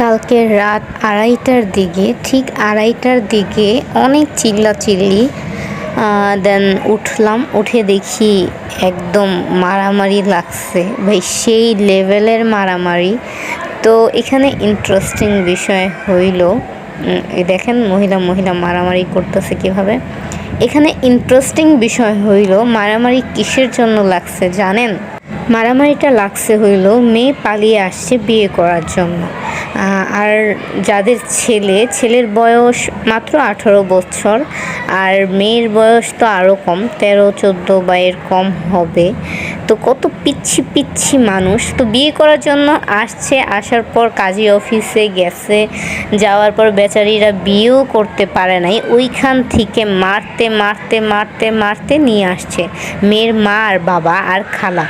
কালকে রাত আড়াইটার দিকে, ঠিক আড়াইটার দিকে অনেক চিল্লাচিল্লি দেন উঠলাম, উঠে দেখি একদম মারামারি লাগছে। ভাই, সেই লেভেলের মারামারি। তো এখানে ইন্টারেস্টিং বিষয় হইল দেখেন মহিলা মহিলা মারামারি করতেছে কীভাবে। এখানে ইন্টারেস্টিং বিষয় হইল, মারামারি কিসের জন্য লাগছে জানেন? মারামারিটা লাগছে হইল, মেয়ে পালিয়ে আসছে বিয়ে করার জন্য। আর যাদের ছেলে, ছেলের বয়স মাত্র আঠারো বছর, আর মেয়ের বয়স তো আরও কম, তেরো, চোদ্দ বা এর কম হবে। তো কত পিচ্ছি পিচ্ছি মানুষ। তো বিয়ে করার জন্য আসছে, আসার পর কাজী অফিসে গেছে, যাওয়ার পর বেচারিরা বিয়েও করতে পারে নাই। ওইখান থেকে মারতে মারতে মারতে মারতে নিয়ে আসছে। মেয়ের মা আর বাবা আর খালা।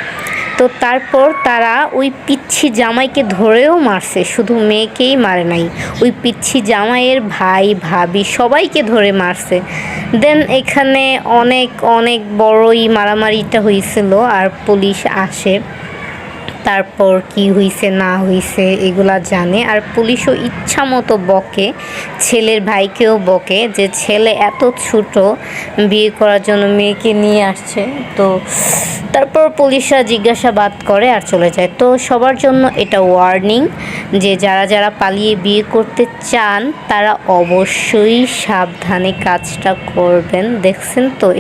তো তারপর তারা ওই পিচ্ছি জামাইকে ধরেও মারছে, শুধু মেয়েকেই মারে নাই। ওই পিচ্ছি জামাইয়ের ভাই, ভাবি সবাইকে ধরে মারছে। দেন এখানে অনেক অনেক বড়ই মারামারিটা হয়েছিল আর পুলিশ আসে। তারপর কি হইছে, না হইছে, এগুলা জানে। আর পুলিশও ইচ্ছা মতো বকে, ছেলের ভাইকেও বকে যে ছেলে এত ছোট, বিয়ে করার জন্য মেয়েকে নিয়ে আসছে। তো তারপর পুলিশরা জিজ্ঞাসাবাদ করে আর চলে যায়। তো সবার জন্য এটা ওয়ার্নিং যে যারা যারা পালিয়ে বিয়ে করতে চান, তারা অবশ্যই সাবধানে কাজটা করবেন। দেখছেন তো?